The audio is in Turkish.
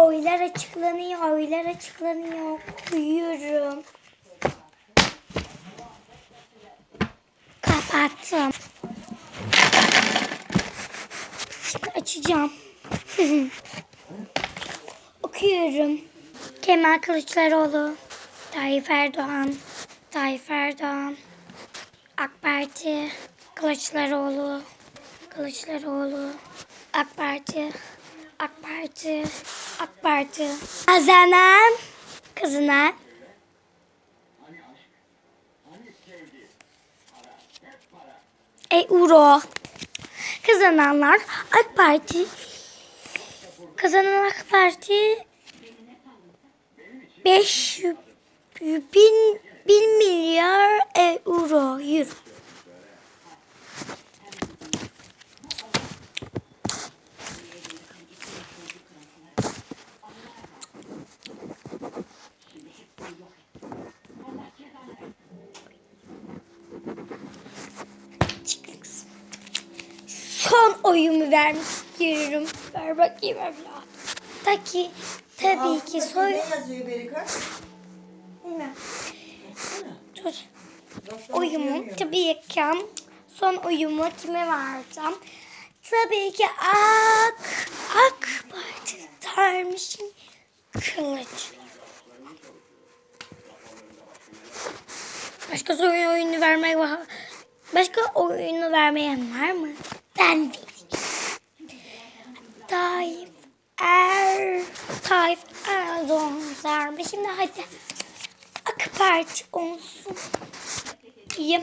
Oylar açıklanıyor, oylar açıklanıyor. Uyuyorum. Kapattım. Şimdi açacağım. Okuyorum. Kemal Kılıçdaroğlu, Tayyip Erdoğan, Tayyip Erdoğan, AK Parti, Kılıçdaroğlu, Kılıçdaroğlu, AK Parti, AK Parti, AK Parti. Kazanan, kazanan. Euro. Kazananlar AK Parti. Kazanan AK Parti 5 bin, bin milyar euro. Euro. Son oyumu vermek istiyorum. Ver bakayım evladım. Taki, tabii ki soy... Ne yazıyor Berika? Bilmem. Dur. Oyumu tabii ki son oyumu kime vereceğim? Tabii ki AK, AK Parti dermişim. Kılıç. Başka son oyunu vermek var. Başka oyunu vermeyen var mı? Ben. Tayyip Er Tayyip Erdoğan vermiş. Şimdi hadi AK Parti olsun. İyi.